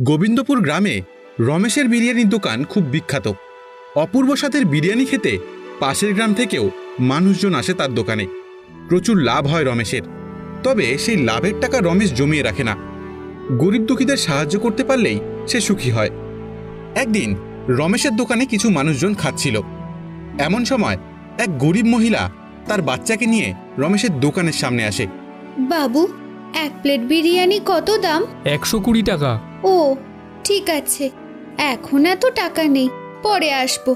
গোবিন্দপুর গ্রামে রমেশের বিরিয়ানির দোকান খুব বিখ্যাত। অপূর্ব স্বাদের বিরিয়ানি খেতে পাশের গ্রাম থেকেও মানুষজন আসে তার দোকানে। প্রচুর লাভ হয় রমেশের। তবে সেই লাভের টাকা রমেশ জমিয়ে রাখে না। গরিব দুঃখীদের সাহায্য করতে পারলেই সে সুখী হয়। একদিন রমেশের দোকানে কিছু মানুষজন খাচ্ছিল। এমন সময় এক গরিব মহিলা তার বাচ্চাকে নিয়ে রমেশের দোকানের সামনে আসে। বাবু এক প্লেট বিরিয়ানি কত দাম? একশো কুড়ি টাকা। ও ঠিক আছে। এখন এত টাকা নেই পরে আসব।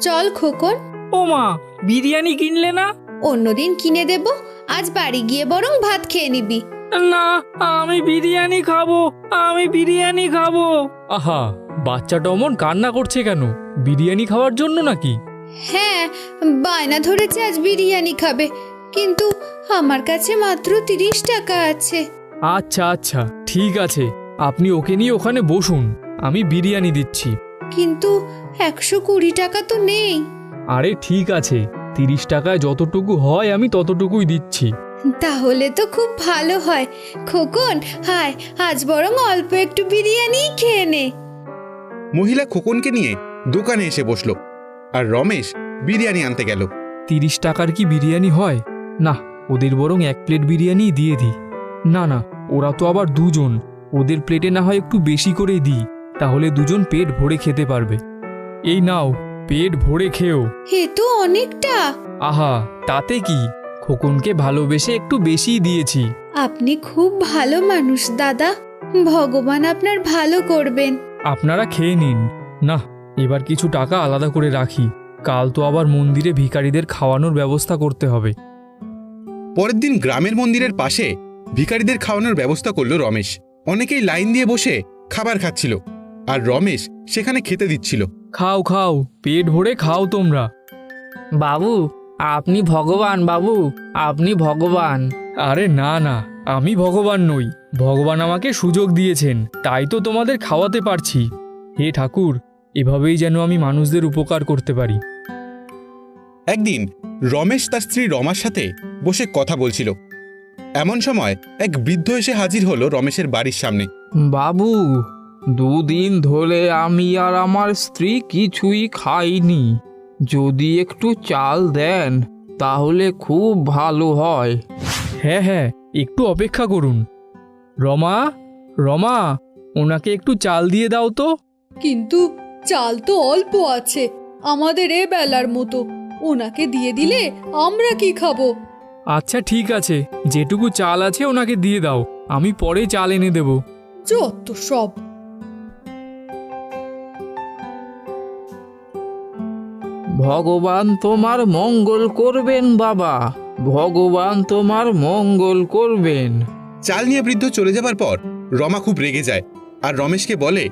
চল খোকন। ও মা বিরিয়ানি কিনলে না? অন্যদিন কিনে দেব আজ বাড়ি গিয়ে বরং ভাত খেয়ে নিবি। না আমি বিরিয়ানি খাব আমি বিরিয়ানি খাব। আহা বাচ্চাটা অমন কান্না করছে কেন? বিরিয়ানি খাওয়ার জন্য নাকি? হ্যাঁ বায়না ধরেছে আজ বিরিয়ানি খাবে কিন্তু আমার কাছে মাত্র তিরিশ টাকা আছে। আচ্ছা আচ্ছা ঠিক আছে। আপনি ওকে নিয়ে ওখানে বসুন আমি বিরিয়ানি দিচ্ছি। কিন্তু একশো কুড়ি টাকা তো নেই। আরে ঠিক আছে তিরিশ টাকায় যতটুকু হয় আমি ততটুকুই দিচ্ছি। তাহলে তো খুব ভালো হয়। খোকন হায় আজ বরং অল্প একটু বিরিয়ানি খেয়ে নে। মহিলা খোকনকে নিয়ে দোকানে এসে বসল আর রমেশ বিরিয়ানি আনতে গেল। তিরিশ টাকার কি বিরিয়ানি হয়? না ওদের বরং এক প্লেট বিরিয়ানি দিয়ে দিই। না না ওরা তো আবার দুজন। ওদের প্লেটে না হয় একটু বেশি করে দিই তাহলে দুজন পেট ভরে খেতে পারবে। এই নাও পেট ভরে খেও। এ তো অনেকটা। আহা তাতে কি? খোকনকে ভালোবেসে একটু বেশিই দিয়েছি। আপনি খুব ভালো মানুষ দাদা। ভগবান আপনার ভালো করবেন। আপনারা খেয়ে নিন। না এবার কিছু টাকা আলাদা করে রাখি। কাল তো আবার মন্দিরে ভিখারিদের খাওয়ানোর ব্যবস্থা করতে হবে। পরের দিন গ্রামের মন্দিরের পাশে ভিখারিদের খাওয়ানোর ব্যবস্থা করল রমেশ। অনেকেই লাইন দিয়ে বসে খাবার খাচ্ছিল আর রমেশ সেখানে খেতে দিচ্ছিল। খাও খাও পেট ভরে খাও তোমরা। বাবু আপনি ভগবান বাবু আপনি ভগবান। আরে না না আমি ভগবান নই। ভগবান আমাকে সুযোগ দিয়েছেন তাই তো তোমাদের খাওয়াতে পারছি। হে ঠাকুর এভাবেই যেন আমি মানুষদের উপকার করতে পারি। একদিন রমেশ তার স্ত্রী রমার সাথে বসে কথা বলছিল। এমন সময় এক বৃদ্ধ এসে হাজির হলো রমেশের বাড়ির সামনে। বাবু দুদিন ধরে আমি আর আমার স্ত্রী কিছুই খাইনি। যদি একটু চাল দেন তাহলে খুব ভালো হয়। হ্যাঁ হ্যাঁ একটু অপেক্ষা করুন। রমা রমা ওনাকে একটু চাল দিয়ে দাও তো। কিন্তু চাল তো অল্প আছে আমাদের এ বেলার মতো। ওনাকে দিয়ে দিলে আমরা কি খাব? আচ্ছা ঠিক আছে। যেটুকু চাল আছে ওনাকে দিয়ে দাও। আমি পরে চাল এনে দেব। যত সব। ভগবান তোমার মঙ্গল করবেন বাবা। ভগবান তোমার মঙ্গল করবেন। চাল নিয়ে বৃদ্ধ চলে যাবার পর রমা খুব রেগে যায় আর রমেশকে বলে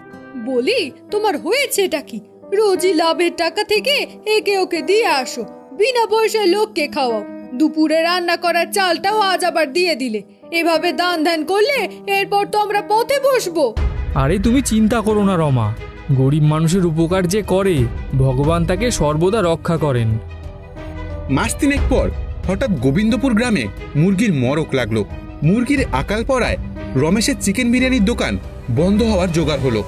বলি তোমার হয়েছে এটা কি? রোজই লাভের টাকা থেকে একে ওকে দিয়ে আসো। বিনা পয়সায় লোককে খাওয়াও। দুপুরে রান্না করার চালটাও আজ আবার দিয়ে দিলে। এভাবে দান ধ্যান করলে এরপর তো আমরা পথে বসবো। আরে তুমি চিন্তা করো না রমা। গরিব মানুষের উপকার যে করে ভগবান তাকে সর্বদা রক্ষা করেন। মাস তিনেক পর হঠাৎ গোবিন্দপুর গ্রামে মুরগির মরক লাগল। মুরগির আকাল পড়ায় রমেশের চিকেন বিরিয়ানির দোকান বন্ধ হওয়ার জোগাড় হলো।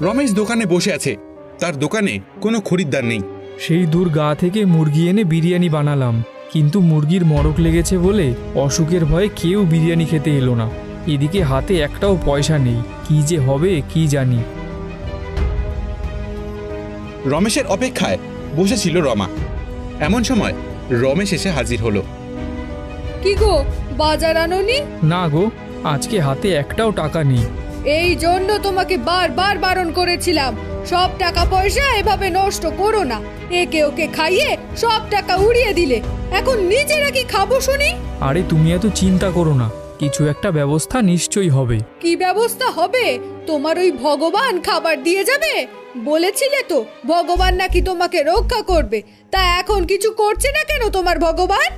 রমেশ দোকানে বসে আছে। তার দোকানে কোনো খরিদ্দার নেই। সেই দূর গা থেকে মুরগি এনে বিরিয়ানি বানালাম। কিন্তু মুরগির মরক লেগেছে বলে অসুখের ভয়ে কেউ বিরিয়ানি খেতে এলো না। এদিকে হাতে একটাও পয়সা নেই। কি যে হবে কি জানি। রমেশের অপেক্ষায় বসেছিল রমা। এমন সময় রমেশ এসে হাজির হলো। কি গো বাজার আনোনি? না গো আজকে হাতে একটাও টাকা নেই। এই জন্য তোমাকে বারবার বারণ করেছিলাম। সব টাকা পয়সা এভাবে নষ্ট করো না। একে ওকে খাইয়ে সব টাকা উড়িয়ে দিলে। এখন নিজেরা কি খাব শুনি? আরে তুমি এত চিন্তা করো না কিছু একটা ব্যবস্থা নিশ্চয়ই হবে। কি ব্যবস্থা হবে? তোমার ওই ভগবান খাবার দিয়ে যাবে? বলেছিলে তো ভগবান নাকি তোমাকে রক্ষা করবে। তা এখন কিছু করছে না কেন তোমার ভগবান?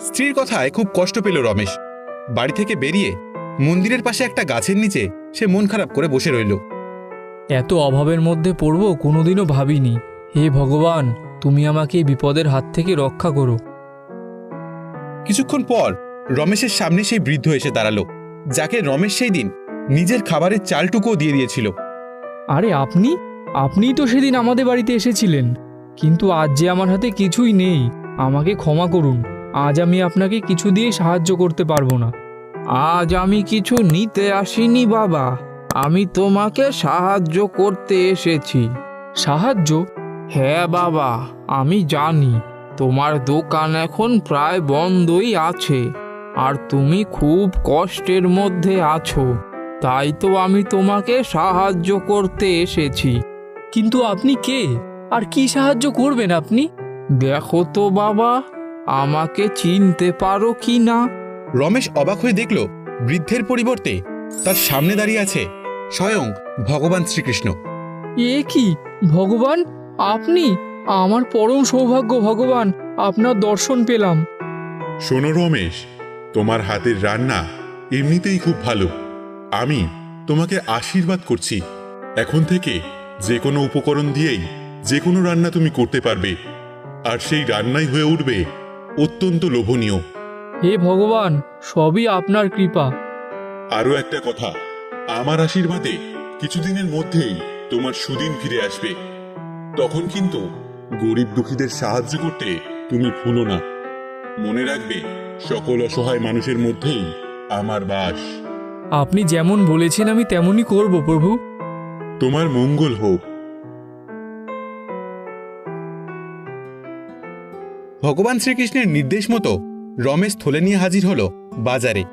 স্ত্রীর কথায় খুব কষ্ট পেল রমেশ। বাড়ি থেকে বেরিয়ে মন্দিরের পাশে একটা গাছের নিচে সে মন খারাপ করে বসে রইল। এত অভাবের মধ্যে পড়ব কোনোদিনও ভাবিনি। হে ভগবান তুমি আমাকে এই বিপদের হাত থেকে রক্ষা করো। কিছুক্ষণ পর রমেশের সামনে সেই বৃদ্ধ এসে দাঁড়াল যাকে রমেশ সেই দিন নিজের খাবারের চালটুকুও দিয়ে দিয়েছিল। আরে আপনি? আপনিই তো সেদিন আমাদের বাড়িতে এসেছিলেন। কিন্তু আজ যে আমার হাতে কিছুই নেই আমাকে ক্ষমা করুন। আজ আমি আপনাকে কিছু দিয়ে সাহায্য করতে পারব না। আজ আমি কিছু নিতে আসিনি বাবা। আমি তোমাকে সাহায্য করতে এসেছি। সাহায্য? হ্যাঁ বাবা আমি জানি। তোমার দোকান এখন প্রায় বন্ধই আছে আর তুমি খুব কষ্টের মধ্যে আছো। তাই তো আমি তোমাকে সাহায্য করতে এসেছি। কিন্তু আপনি কে? আর কি সাহায্য করবেন আপনি? দেখো তো বাবা আমাকে চিনতে পারো কি না? রমেশ অবাক হয়ে দেখল বৃদ্ধের পরিবর্তে তার সামনে দাঁড়িয়ে আছে স্বয়ং ভগবান শ্রীকৃষ্ণ। এ কি ভগবান? আপনি? আমার পরম সৌভাগ্য ভগবান আপনার দর্শন পেলাম। শোনো রমেশ তোমার হাতের রান্না এমনিতেই খুব ভালো। আমি তোমাকে আশীর্বাদ করছি। এখন থেকে যে কোনো উপকরণ দিয়েই যে কোনো রান্না তুমি করতে পারবে। আর সেই রান্নাই হয়ে উঠবে অত্যন্ত লোভনীয়। হে ভগবান সবই আপনার কৃপা। আরও একটা কথা আমার আশীর্বাদে কিছুদিনের মধ্যেই তোমার সুদিন ফিরে আসবে। তখন কিন্তু গরিব দুঃখীদের সাহায্য করতে তুমি ভুলো না। মনে রাখবে সকল অসহায় মানুষের মধ্যেই আমার বাস। আপনি যেমন বলেছেন আমি তেমনই করব প্রভু। তোমার মঙ্গল হোক। ভগবান শ্রীকৃষ্ণের নির্দেশ মতো রমেশ থলে নিয়ে হাজির হলো বাজারে।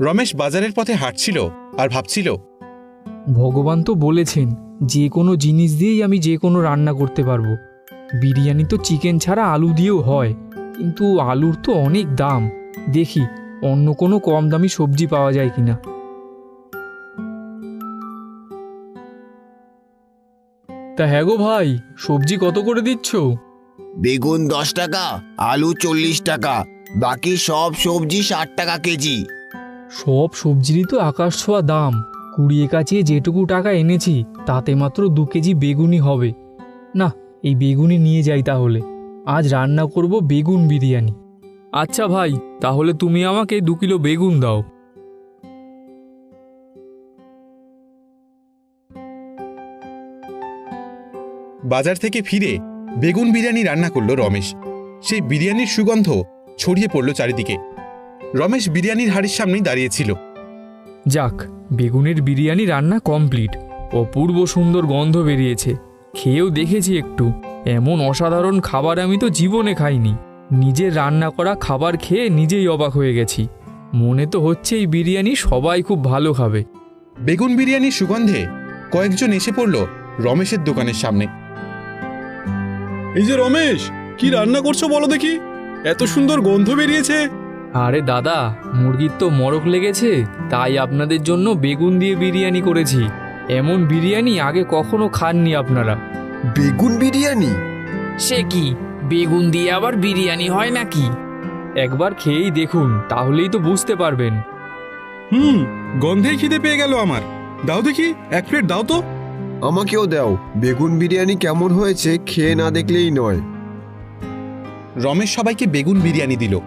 রমেশ বাজারের পথে হাঁটছিল আর ভাবছিল ভগবান তো বলেছেন যে কোনো জিনিস দিয়েই আমি যে কোনো রান্না করতে পারব। বিরিয়ানি তো চিকেন ছাড়া আলু দিয়েও হয় কিন্তু আলুর তো অনেক দাম। দেখি অন্য কোনো কম দামি সবজি পাওয়া যায় কিনা। তা হ্যাঁ গো ভাই সবজি কত করে দিচ্ছ? বেগুন দশ টাকা আলু চল্লিশ টাকা বাকি সব সবজি ষাট টাকা কেজি। সব সবজিরই তো আকাশ ছোঁয়া দাম। কুড়িয়ে কাচিয়ে যেটুকু টাকা এনেছি তাতে মাত্র দু কেজি বেগুনি হবে। না এই বেগুনি নিয়ে যাই তাহলে। আজ রান্না করব বেগুন বিরিয়ানি। আচ্ছা ভাই তাহলে তুমি আমাকে দু কিলো বেগুন দাও। বাজার থেকে ফিরে বেগুন বিরিয়ানি রান্না করল রমেশ। সেই বিরিয়ানির সুগন্ধ ছড়িয়ে পড়ল চারিদিকে। রমেশ বিরিয়ানির হাড়ির সামনেই দাঁড়িয়েছিল যাক বেগুনের বিরিয়ানি রান্না কমপ্লিট। অপূর্ব সুন্দর গন্ধ বেরিয়েছে। খেয়েও দেখেছি একটু। এমন অসাধারণ খাবার আমি তো জীবনে খাইনি। নিজের রান্না করা খাবার খেয়ে নিজেই অবাক হয়ে গেছি। মনে তো হচ্ছে এই বিরিয়ানি সবাই খুব ভালো খাবে। বেগুন বিরিয়ানির সুগন্ধে কয়েকজন এসে পড়ল রমেশের দোকানের সামনে। এই যে রমেশ কি রান্না করছ বলো দেখি। এত সুন্দর গন্ধ বেরিয়েছে। আরে দাদা মুরগির তো মরক লেগেছে তাই আপনাদের জন্য বেগুন দিয়ে বিরিয়ানি করেছি। এমন বিরিয়ানি আগে কখনো খাননি আপনারা। বেগুন বিরিয়ানি? সে কি বেগুন দিয়ে আবার বিরিয়ানি হয় নাকি? একবার খেয়েই দেখুন তাহলেই তো বুঝতে পারবেন। হুম গন্ধেই খিদে পেয়ে গেল আমার। দাও দেখি এক প্লেট দাও তো। আমাকেও দাও বেগুন বিরিয়ানি কেমন হয়েছে খেয়ে না দেখলেই নয়। রমেশ সবাইকে বেগুন বিরিয়ানি দিল।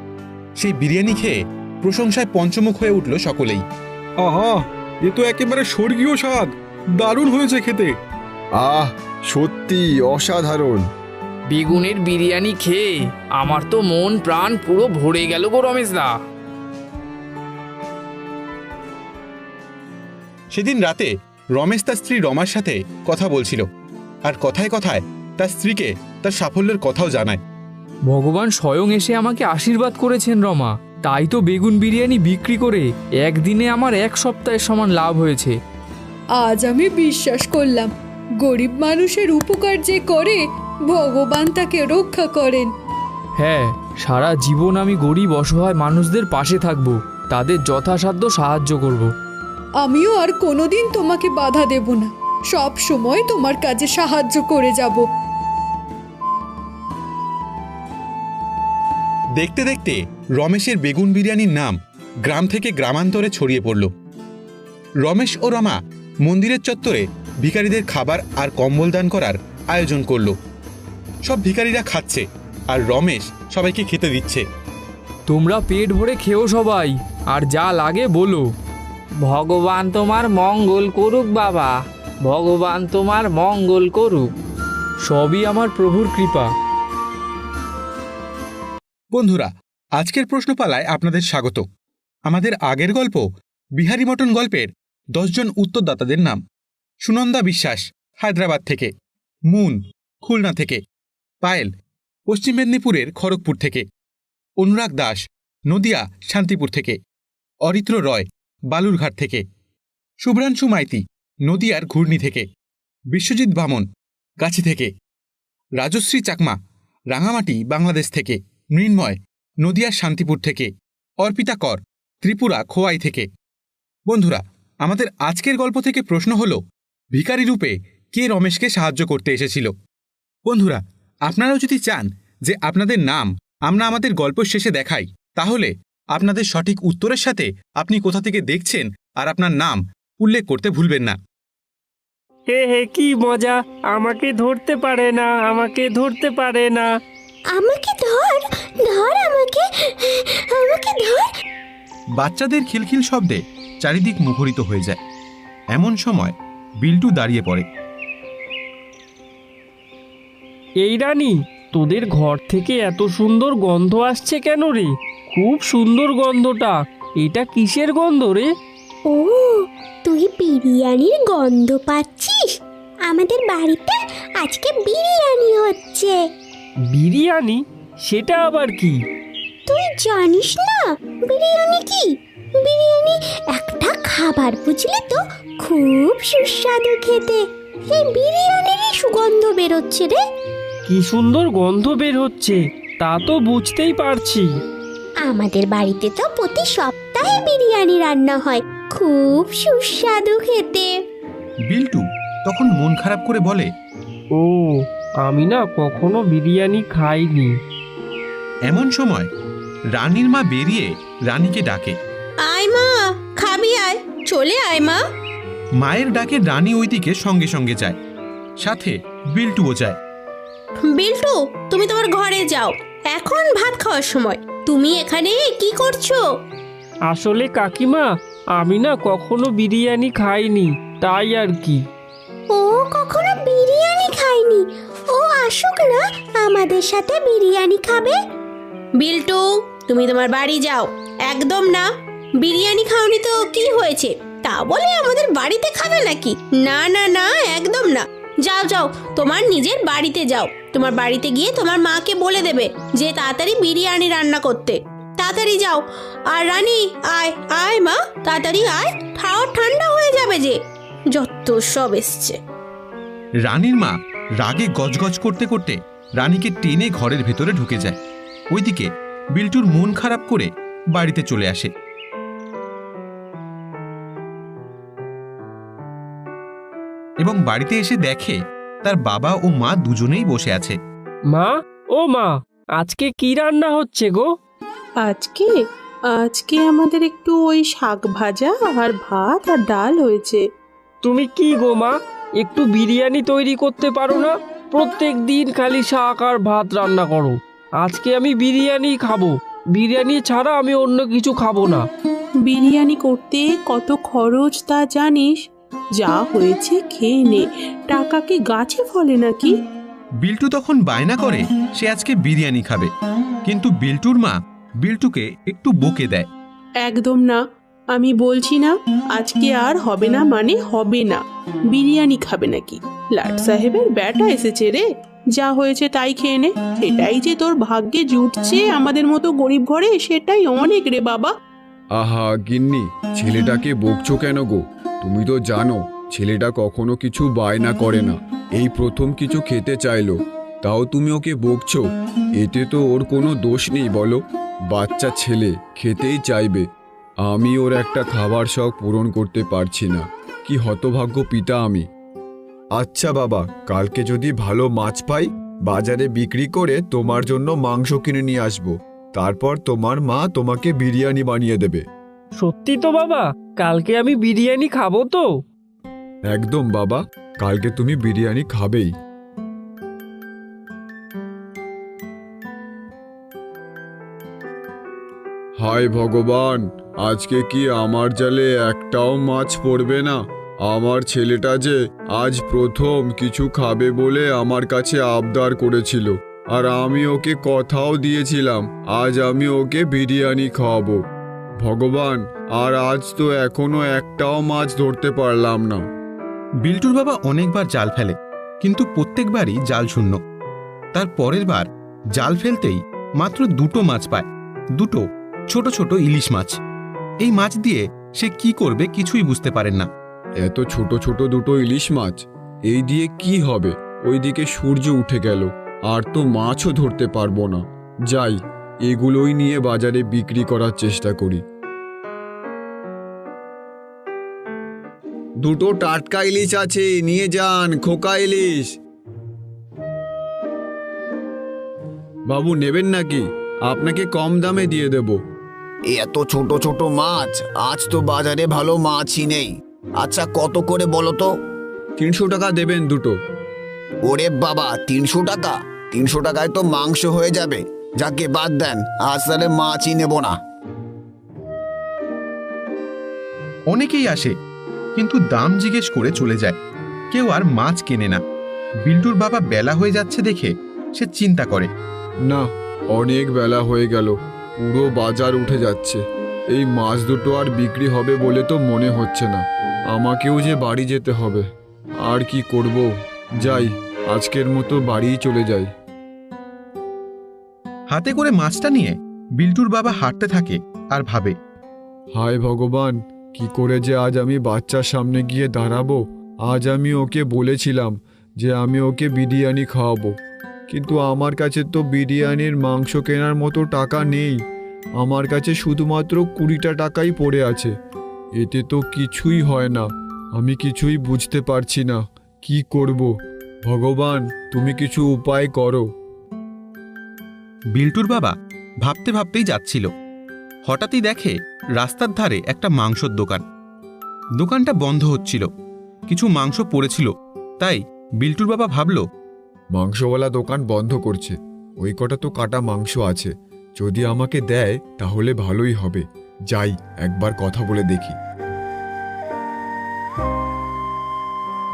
সেই বিরিয়ানি খেয়ে প্রশংসায় পঞ্চমুখ হয়ে উঠল সকলেই। আহা এ তো একেবারে স্বর্গীয় স্বাদ। দারুণ হয়েছে খেতে। আহ সত্যি অসাধারণ। বেগুনের বিরিয়ানি খেয়ে আমার তো মন প্রাণ পুরো ভরে গেল গো রমেশদা। সেদিন রাতে রমেশ তার স্ত্রী রমার সাথে কথা বলছিল আর কথায় কথায় তার স্ত্রীকে তার সাফল্যের কথাও জানায়। ভগবান স্বয়ং এসে আমাকে আশীর্বাদ করেছেন রমা। তাই তো বেগুন বিরিয়ানি বিক্রি করে একদিনে আমার এক সপ্তাহের সমান লাভ হয়েছে। আজ আমি বিশ্বাস করলাম গরিব মানুষের উপকার যে করে ভগবান তাকে রক্ষা করেন। হ্যাঁ সারা জীবন আমি গরিব অসহায় মানুষদের পাশে থাকব তাদের যথাসাধ্য সাহায্য করব। আমিও আর কোনোদিন তোমাকে বাধা দেব না। সব সময় তোমার কাজে সাহায্য করে যাব। দেখতে দেখতে রমেশের বেগুন বিরিয়ানির নাম গ্রাম থেকে গ্রামান্তরে ছড়িয়ে পড়ল। রমেশ ও রমা মন্দিরের চত্বরে ভিখারিদের খাবার আর কম্বল দান করার আয়োজন করল। সব ভিখারিরা খাচ্ছে আর রমেশ সবাইকে খেতে দিচ্ছে। তোমরা পেট ভরে খেও সবাই আর যা লাগে বলো। ভগবান তোমার মঙ্গল করুক বাবা ভগবান তোমার মঙ্গল করুক। সবই আমার প্রভুর কৃপা। বন্ধুরা, আজকের প্রশ্নপালায় আপনাদের স্বাগত। আমাদের আগের গল্প বিহারি মটন গল্পের দশজন উত্তরদাতাদের নাম। সুনন্দা বিশ্বাস, হায়দ্রাবাদ থেকে। মুন, খুলনা থেকে। পায়েল, পশ্চিম মেদিনীপুরের খড়গপুর থেকে। অনুরাগ দাস, নদিয়া, শান্তিপুর থেকে। অরিত্র রয়, বালুরঘাট থেকে। শুভ্রাংশু মাইতি, নদিয়ার ঘূর্ণি থেকে। বিশ্বজিৎ বামন গাছি থেকে। রাজশ্রী চাকমা, রাঙামাটি, বাংলাদেশ থেকে। মৃন্ময়, নদিয়ার শান্তিপুর থেকে। অর্পিতা কর, ত্রিপুরা খোয়াই থেকে। বন্ধুরা, আমাদের আজকের গল্প থেকে প্রশ্ন হল, ভিখারি রূপে কে রমেশকে সাহায্য করতে এসেছিল? বন্ধুরা, আপনারাও যদি চান যে আপনাদের নাম আমরা আমাদের গল্প শেষে দেখাই, তাহলে আপনাদের সঠিক উত্তরের সাথে আপনি কোথা থেকে দেখছেন আর আপনার নাম উল্লেখ করতে ভুলবেন না। হে হে, কি মজা! আমাকে ধরতে পারে না, আমাকে ধরতে পারে না। আমাকে ধর ধর আমাকে আমাকে ধর। বাচ্চাদের খিলখিল শব্দে চারিদিক মুখরিত হয়ে যায়। এমন সময় বিল্টু দাঁড়িয়ে পড়ে। এই রানী তোদের ঘর থেকে এত সুন্দর গন্ধ আসছে কেন রে? খুব সুন্দর গন্ধটা। এটা কিসের গন্ধ রে? ও তুই বিরিয়ানির গন্ধ পাচ্ছিস? আমাদের বাড়িতে আজকে বিরিয়ানি হচ্ছে। বিরিয়ানি? সেটা আবার কি? তুই জানিস না বিরিয়ানি কি? বিরিয়ানি একটা খাবার বুঝলি তো? খুব সুস্বাদু খেতে। এই বিরিয়ানিরই সুগন্ধ বেরোচ্ছে রে। কি সুন্দর গন্ধ বের হচ্ছে তা তো বুঝতেই পারছি। আমাদের বাড়িতে তো প্রতি সপ্তাহে বিরিয়ানি রান্না হয়। খুব সুস্বাদু খেতে। বিল্টু তখন মন খারাপ করে বলে ও আমি না কখনো বিরিয়ানি খাইনি। এমন সময় রানীর মা বেরিয়ে রানীকে ডাকে। আয় মা খাবি আয় চলে আয় মা। মায়ের ডাকে রানী ওইদিকে সঙ্গে সঙ্গে যায় সাথে বিল্টুও যায়। বিল্টু তুমি তোমার ঘরে যাও এখন ভাত খাওয়ার সময়। তুমি এখানে কি করছ? আসলে কাকিমা আমি না কখনো বিরিয়ানি খাইনি তাই আর কি। ও কখনো বিরিয়ানি খায়নি ও আমাদের সাথে বিরিয়ানি খাবে। বিল্টু তুমি তোমার বাড়ি যাও। একদম না। বিরিয়ানি খাওনি তো কি হয়েছে? তা বলে আমাদের বাড়িতে খাবে নাকি? না না না একদম না। যাও যাও তোমার নিজের বাড়িতে যাও। তোমার বাড়িতে গিয়ে তোমার মাকে বলে দেবে যে তাড়াতাড়ি বিরিয়ানি রান্না করতে। তাড়াতাড়ি যাও। আর রানী আয় আয় মা তাড়াতাড়ি আয়। খাওয়া ঠান্ডা হয়ে যাবে যে। যত সব এসছে। রানীর মা রাগে গজগজ করতে করতে রানীকে টেনে ঘরের ভেতরে ঢুকে যায়। ওইদিকে বিল্টুর মন খারাপ করে বাড়িতে চলে আসে। এবং বাড়িতে এসে দেখে তার বাবা ও মা দুজনেই বসে আছে। মা ও মা আজকে কি রান্না হচ্ছে গো? আজকে? আজকে আমাদের একটু ওই শাক ভাজা আর ভাত আর ডাল হয়েছে। তুমি কি গো মা? একটু বিরিয়ানি তৈরি করতে পারো না? প্রত্যেক দিন খালি শাক আর ভাত রান্না করো। আজকে আমি বিরিয়ানি খাব। বিরিয়ানি ছাড়া আমি অন্য কিছু খাব না। বিরিয়ানি করতে কত খরচ তা জানিস? যা হয়েছে খেয়ে নে। টাকা কি গাছে ফলে নাকি? বিল্টু তখন বায়না করে সে আজকে বিরিয়ানি খাবে। কিন্তু বিল্টুর মা বিল্টুকে একটু বকে দেয়। একদম না। আমি বলছি না, আজকে আর হবে না মানে হবে না। বিরিয়ানি খাবে নাকি? লাট সাহেবের ব্যাটা এসেছে রে। যা হয়েছে তাই খেয়ে নে। সেটাই যে তোর ভাগ্যে জুটছে আমাদের মতো গরিব ঘরে, সেটাই অনেক রে বাবা। আহা, গিন্নি, ছেলেটাকে বকছো কেন গো? তুমি তো জানো, ছেলেটা কখনো কিছু বায়না করে না। এই প্রথম কিছু খেতে চাইলো। তাও তুমি ওকে বকছো? এতে তো ওর কোনো দোষ নেই বলো। বাচ্চা ছেলে, খেতেই চাইবে। আমি ওর একটা খাবার শখ পূরণ করতে পারছি না। কি হতভাগ্য পিতা আমি। আচ্ছা বাবা কালকে যদি ভালো মাছ পাই বাজারে বিক্রি করে তোমার জন্য মাংস কিনে নিয়ে আসব। তারপর তোমার মা তোমাকে বিরিয়ানি বানিয়ে দেবে। সত্যি তো বাবা কালকে আমি বিরিয়ানি খাব তো। একদম বাবা কালকে তুমি বিরিয়ানি খাবেই। হায় ভগবান, আজকে কি আমার জালে একটাও মাছ পড়বে না? আমার ছেলেটা যে আজ প্রথম কিছু খাবে বলে আমার কাছে আবদার করেছিল, আর আমি ওকে কথাও দিয়েছিলাম, আজ আমি ওকে বিরিয়ানি খাওয়াবো। ভগবান, আর আজ তো এখনও একটাও মাছ ধরতে পারলাম না। বিল্টুর বাবা অনেকবার জাল ফেলে, কিন্তু প্রত্যেকবারই জাল শূন্য। তার পরের বার জাল ফেলতেই মাত্র দুটো মাছ পায়, দুটো ছোট ছোট ইলিশ মাছ। এই মাছ দিয়ে সে কি করবে কিছুই বুঝতে পারেন না। এত ছোট ছোট দুটো ইলিশ মাছ, এই দিয়ে কি হবে? ওইদিকে সূর্য উঠে গেল, আর তো মাছও ধরতে পারব না। যাই, এগুলোই নিয়ে বাজারে বিক্রি করার চেষ্টা করি। দুটো টাটকা ইলিশ আছে, নিয়ে যান, খোকা ইলিশ। বাবু, নেবেন নাকি? আপনাকে কম দামে দিয়ে দেব। এত ছোট ছোট মাছ আজ তো বাজারে ভালো মাছই নেই। আচ্ছা কত করে বলো তো? তিনশো টাকা দেবেন দুটো। ওরে বাবা তিনশো টাকা? তিনশো টাকায় তো মাংস হয়ে যাবে। যাকে বাদ দেন আজ তাহলে মাছই নেব না। অনেকেই আসে কিন্তু দাম জিজ্ঞেস করে চলে যায়। কেউ আর মাছ কেনে না। বিল্টুর বাবা বেলা হয়ে যাচ্ছে দেখে সে চিন্তা করে। না অনেক বেলা হয়ে গেল। পুরো বাজার উঠে যাচ্ছে। এই মাছ দুটো আর বিক্রি হবে বলে তো মনে হচ্ছে না। আমাকেও যে বাড়ি যেতে হবে। আর কি করব? যাই আজকের মতো বাড়িই চলে যাই। হাতে করে মাছটা নিয়ে বিল্টুর বাবা হাঁটতে থাকে আর ভাবে হায় ভগবান কি করে যে আজ আমি বাচ্চার সামনে গিয়ে দাঁড়াবো? আজ আমি ওকে বলেছিলাম যে আমি ওকে বিরিয়ানি খাওয়াবো। কিন্তু আমার কাছে তো বিরিয়ানির মাংস কেনার মতো টাকা নেই। আমার কাছে শুধুমাত্র কুড়িটা টাকাই পড়ে আছে। এতে তো কিছুই হয় না। আমি কিছুই বুঝতে পারছি না। কি করব? ভগবান, তুমি কিছু উপায় করো। বিল্টুর বাবা ভাবতে ভাবতেই যাচ্ছিল। হঠাৎই দেখে রাস্তার ধারে একটা মাংসর দোকান। দোকানটা বন্ধ হচ্ছিল। কিছু মাংস পড়েছিল। তাই বিল্টুর বাবা ভাবল মাংসওয়ালা দোকান বন্ধ করছে। ওই কটা তো কাটা মাংস আছে। যদি আমাকে দেয় তাহলে ভালোই হবে। যাই একবার কথা বলে দেখি।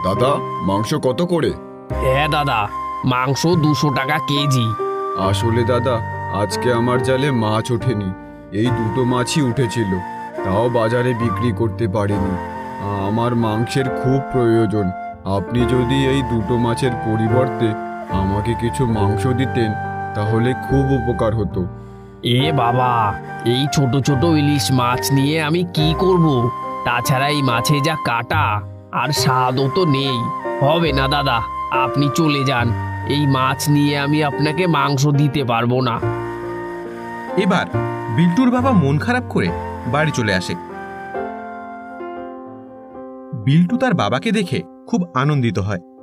দাদা মাংস কত করে? হ্যাঁ দাদা মাংস দুশো টাকা কেজি। আসলে দাদা আজকে আমার জালে মাছ ওঠেনি। এই দুটো মাছই উঠেছিল। তাও বাজারে বিক্রি করতে পারিনি। আমার মাংসের খুব প্রয়োজন। আপনি যদি এই দুটো মাছের পরিবর্তে আমাকে কিছু মাংস দিতেন তাহলে খুব উপকার হতো। এ বাবা এই ছোট ছোট ইলিশ মাছ নিয়ে আমি কি করব? তাছাড়া এই মাছে যা কাটা আর স্বাদও তো নেই। হবে না দাদা আপনি চলে যান। এই মাছ নিয়ে আমি আপনাকে মাংস দিতে পারব না। এবার বিল্টুর বাবা মন খারাপ করে বাড়ি চলে আসে। বিল্টু তার বাবাকে দেখে খুব আনন্দিত হয়।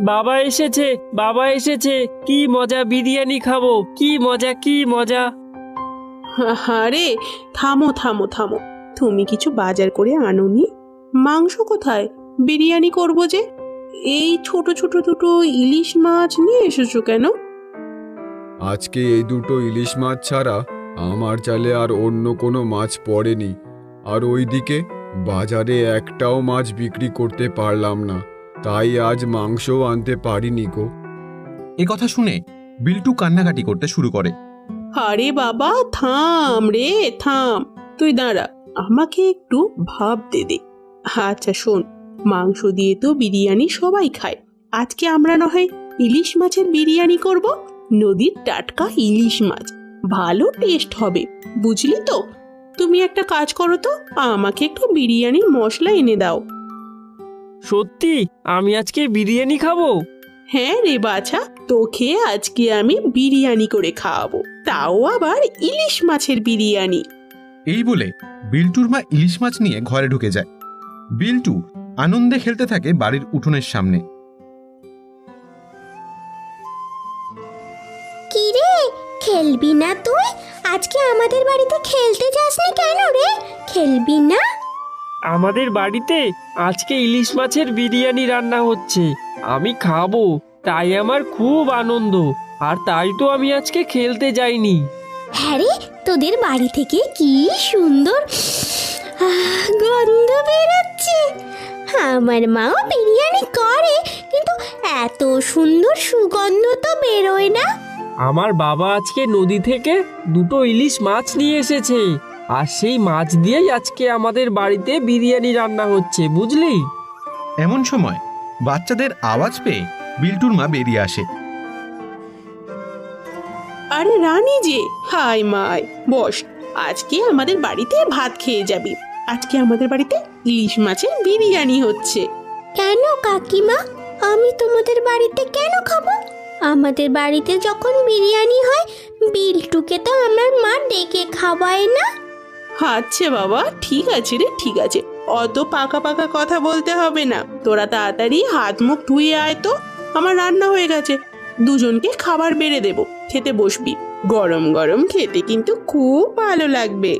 বাবা এসেছে বাবা এসেছে। কি মজা বিরিয়ানি খাব কি মজা কি মজা। আরে থামো থামো থামো। তুমি কিছু বাজার করে আনোনি? মাংস কোথায়? বিরিয়ানি করব যে? এই ছোট ছোট দুটো ইলিশ মাছ নিয়ে এসেছ কেন? আজকে এই দুটো ইলিশ মাছ ছাড়া আমার চালে আর অন্য কোনো মাছ পড়েনি। আর ওইদিকে বাজারে একটাও মাছ বিক্রি করতে পারলাম না। তাই আজ মাংসও আনতে পারিনি গো। এ কথা শুনে বিল্টু কান্নাকাটি করতে শুরু করে। আরে বাবা থাম রে থাম। তুই দাঁড়া আমাকে একটু ভাবতে দে। আচ্ছা শোন মাংস দিয়ে তো বিরিয়ানি সবাই খায়। আজকে আমরা না হয় ইলিশ মাছের বিরিয়ানি করব নদীর টাটকা ইলিশ মাছ। ভালো টেস্ট হবে বুঝলি তো? তুমি একটা কাজ করো তো আমাকে একটু বিরিয়ানির মশলা এনে দাও। সত্যি? আমি আজকে বিরিয়ানি খাব? হ্যাঁ রে বাছা তোকে আজকে আমি বিরিয়ানি করে খাওয়াবো। তাও আবার ইলিশ মাছের বিরিয়ানি। এই বলে বিল্টুর মা ইলিশ মাছ নিয়ে ঘরে ঢুকে যায়। বিল্টু আনন্দে খেলতে থাকে বাড়ির উঠোনের সামনে। কি রে খেলবি না তুই? আজকে আমাদের বাড়িতে খেলতে যাস যাসনি কেন রে? খেলবি না? আমাদের বাড়িতে আজকে ইলিশ মাছের বিরিয়ানি রান্না হচ্ছে। আমি খাব তাই আমার খুব আনন্দ আর তাই তো আমি আজকে খেলতে যাইনি। হ্যাঁ রে তোদের বাড়ি থেকে কি সুন্দর আহ, গন্ধ বেরোচ্ছে। আমার মাও বিরিয়ানি করে কিন্তু এত সুন্দর সুগন্ধ তো বেরোয় না। আমার বাবা আজকে নদী থেকে দুটো ইলিশ মাছ নিয়ে এসেছে। আর সেই মাছ দিয়েই আজকে আমাদের বাড়িতে বিরিয়ানি রান্না হচ্ছে বুঝলি? এমন সময় বাচ্চাদের আওয়াজ পেয়ে বিল্টুর মা বেরিয়ে আসে। আরে রানী যে হাই মাই বস আজকে আমাদের বাড়িতে ভাত খেয়ে যাবি। আজকে আমাদের বাড়িতে ইলিশ মাছের বিরিয়ানি হচ্ছে। কেন কাকিমা? আমি তোমাদের বাড়িতে কেন খাব? আমাদের বাড়িতে যখন বিরিয়ানি হয় বিল্টুকে তো আমার মা ডেকে খাওয়ায় না। আচ্ছা বাবা ঠিক আছে রে ঠিক আছে। অত পাকা পাকা কথা বলতে হবে না। তোরা তাড়াতাড়ি হাত মুখ ধুয়ে আয় তো। আমার রান্না হয়ে গেছে। দুজনকে খাবার বেড়ে দেব। খেতে বসবি। গরম গরম খেতে কিন্তু খুব ভালো লাগবে।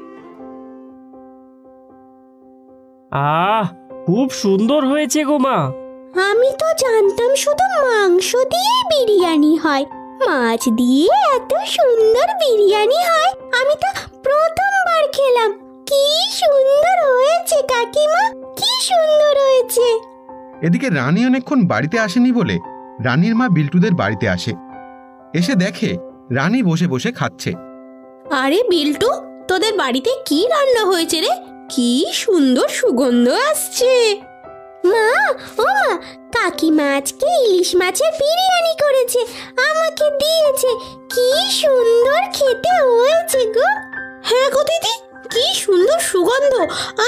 আহ খুব সুন্দর হয়েছে গো মা। আমি তো জানতাম শুধু মাংস দিয়ে বিরিয়ানি হয়। মাছ দিয়ে এত সুন্দর বিরিয়ানি হয় আমি তো প্রথমবার খেলাম। কি সুন্দর হয়েছে কাকিমা কি সুন্দর হয়েছে। এদিকে রানী অনেকক্ষণ বাড়িতে আসেনি বলে রানীর মা বিল্টুদের বাড়িতে আসে। এসে দেখে রানী বসে বসে খাচ্ছে। আরে বিল্টু তোদের বাড়িতে কি রান্না হয়েছে রে? কি সুন্দর সুগন্ধ আসছে। মা ও মা কাকিমা আজকে ইলিশ মাছের বিরিয়ানি করেছে আমাকে দিয়েছে। কি সুন্দর খেতে হয়েছে গো। হ্যাঁ গো দিদি কি সুন্দর সুগন্ধ।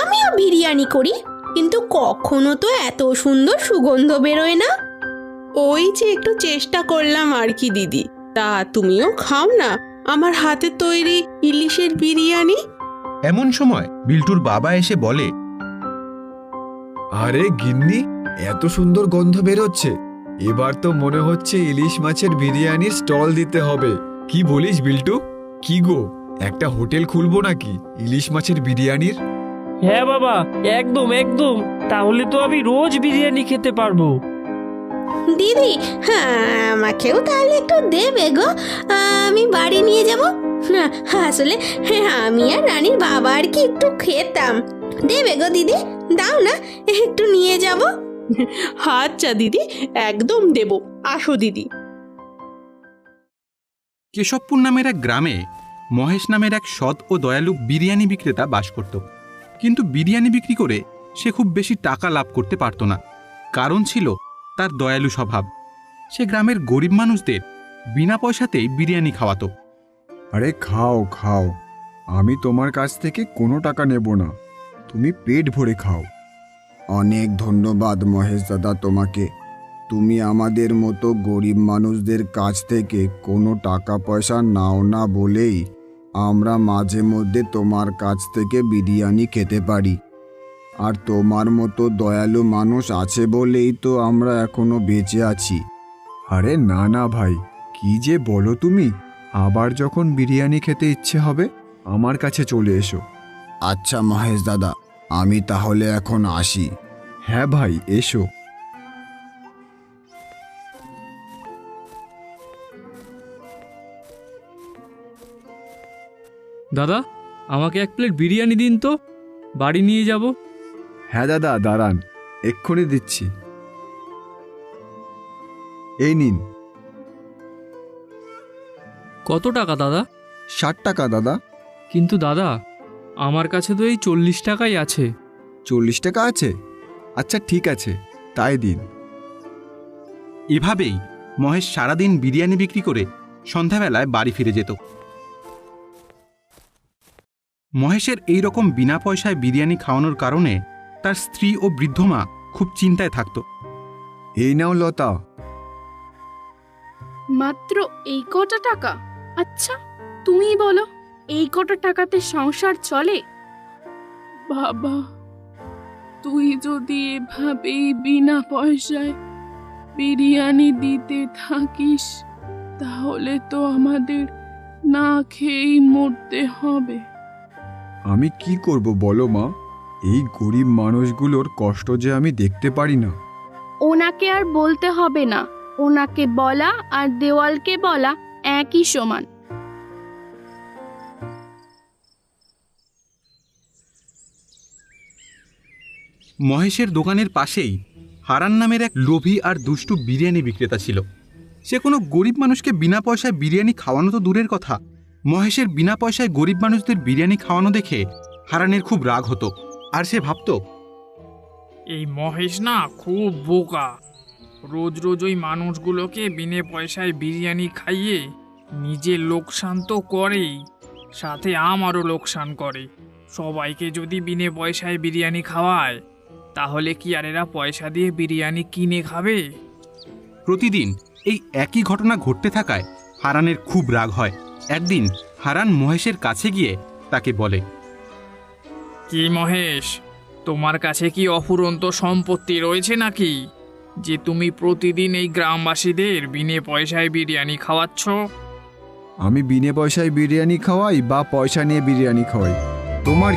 আমিও বিরিয়ানি করি কিন্তু কখনো তো এত সুন্দর সুগন্ধ বেরোয় না। ওই যে একটু চেষ্টা করলাম আর কি দিদি তা তুমিও খাও না আমার হাতে তৈরি ইলিশের বিরিয়ানি। এমন সময় বিল্টুর বাবা এসে বলে আরে গিন্নি এত সুন্দর গন্ধ বেরোচ্ছে। এবার তো মনে হচ্ছে ইলিশ মাছের বিরিয়ানির স্টল দিতে হবে। কি বলিস বিল্টু? কি গো একটা হোটেল খুলবো নাকি ইলিশ মাছের বিরিয়ানির? হ্যাঁ বাবা একদম একদম। তাহলে তো আমি রোজ বিরিয়ানি খেতে পারব। দিদি হ্যাঁ আমাকেও তাহলে একটু দেবে গো। আমি বাড়ি নিয়ে যাব? না আসলে হ্যাঁ, আমি আর রানীর বাবা আর কি একটু খেতাম। দেবে গো দিদি দাও না একটু নিয়ে যাব। আচ্ছা দিদি একদম দেব। আসো দিদি। কেশবপুর নামের এক গ্রামে মহেশ নামের এক সৎ ও দয়ালু বিরিয়ানি বিক্রেতা বাস করত। কিন্তু বিরিয়ানি বিক্রি করে সে খুব বেশি টাকা লাভ করতে পারত না। কারণ ছিল তার দয়ালু স্বভাব। সে গ্রামের গরিব মানুষদের বিনা পয়সাতেই বিরিয়ানি খাওয়াতো। আরে খাও খাও। আমি তোমার কাছ থেকে কোনো টাকা নেব না। তুমি পেট ভরে খাও। অনেক ধন্যবাদ মহেশ দাদা তোমাকে। তুমি আমাদের মতো গরিব মানুষদের কাছ থেকে কোনো টাকা পয়সা নাও না বলেই আমরা মাঝে মধ্যে তোমার কাছ থেকে বিরিয়ানি খেতে পারি। আর তোমার মতো দয়ালু মানুষ আছে বলেই তো আমরা এখনও বেঁচে আছি। আরে না না ভাই, কি যে বলো তুমি? আবার যখন বিরিয়ানি খেতে ইচ্ছে হবে, আমার কাছে চলে এসো। আচ্ছা মহেশ দাদা আমি তাহলে এখন আসি। হ্যাঁ ভাই এসো। দাদা আমাকে এক প্লেট বিরিয়ানি দিন তো। বাড়ি নিয়ে যাব। হ্যাঁ দাদা দাঁড়ান এক্ষুনি দিচ্ছি। এই নিন। কত টাকা দাদা? ষাট টাকা দাদা। কিন্তু দাদা আমার কাছে তো এই চল্লিশ টাকাই আছে। চল্লিশ টাকা আছে? আচ্ছা ঠিক আছে তাই দিন। এভাবেই মহেশ সারাদিন বিরিয়ানি বিক্রি করে সন্ধ্যাবেলায় বাড়ি ফিরে যেত। মহেশের এই রকম বিনা পয়সায় বিরিয়ানি খাওয়ানোর কারণে তার স্ত্রী ও বৃদ্ধ মা খুব চিন্তায় থাকত। এই নাও লতা। মাত্র এই কটা টাকা? আচ্ছা তুমি বলো। এই কটা টাকাতে সংসার চলে? বাবা তুই যদি এভাবেই বিনা পয়সায় বিরিয়ানি দিতে থাকিস তাহলে তো আমাদের না খেয়েই মরতে হবে। আমি কি করব বলো মা? এই গরিব মানুষগুলোর কষ্ট যে আমি দেখতে পারি না। ওনাকে আর বলতে হবে না। ওনাকে বলা আর দেওয়ালকে বলা একই সমান। মহেশের দোকানের পাশেই হারান নামের এক লোভী আর দুষ্টু বিরিয়ানি বিক্রেতা ছিল। সে কোনো গরিব মানুষকে বিনা পয়সায় বিরিয়ানি খাওয়ানো তো দূরের কথা। মহেশের বিনা পয়সায় গরিব মানুষদের বিরিয়ানি খাওয়ানো দেখে হারানের খুব রাগ হতো আর সে ভাবতো, এই মহেশ না খুব বোকা। রোজ রোজ ওই মানুষগুলোকে বিনে পয়সায় বিরিয়ানি খাইয়ে নিজের লোকসান তো করেই, সাথে আমারও লোকসান করে। সবাইকে যদি বিনে পয়সায় বিরিয়ানি খাওয়ায় তাহলে কি আর এরা পয়সা দিয়ে বিরিয়ানি কিনে খাবে? প্রতিদিন এই একই ঘটনা ঘটতে থাকায় হারানের খুব রাগ হয়। একদিন হারান মহেশের কাছে গিয়ে তাকে বলে কি মহেশ তোমার কাছে কি অফুরন্ত সম্পত্তি রয়েছে নাকি? যে তুমি প্রতিদিন এই গ্রামবাসীদের বিনে পয়সায় বিরিয়ানি খাওয়াচ্ছ? আমি বিনে পয়সায় বিরিয়ানি খাওয়াই বা পয়সা নিয়ে বিরিয়ানি খাওয়াই। তোমার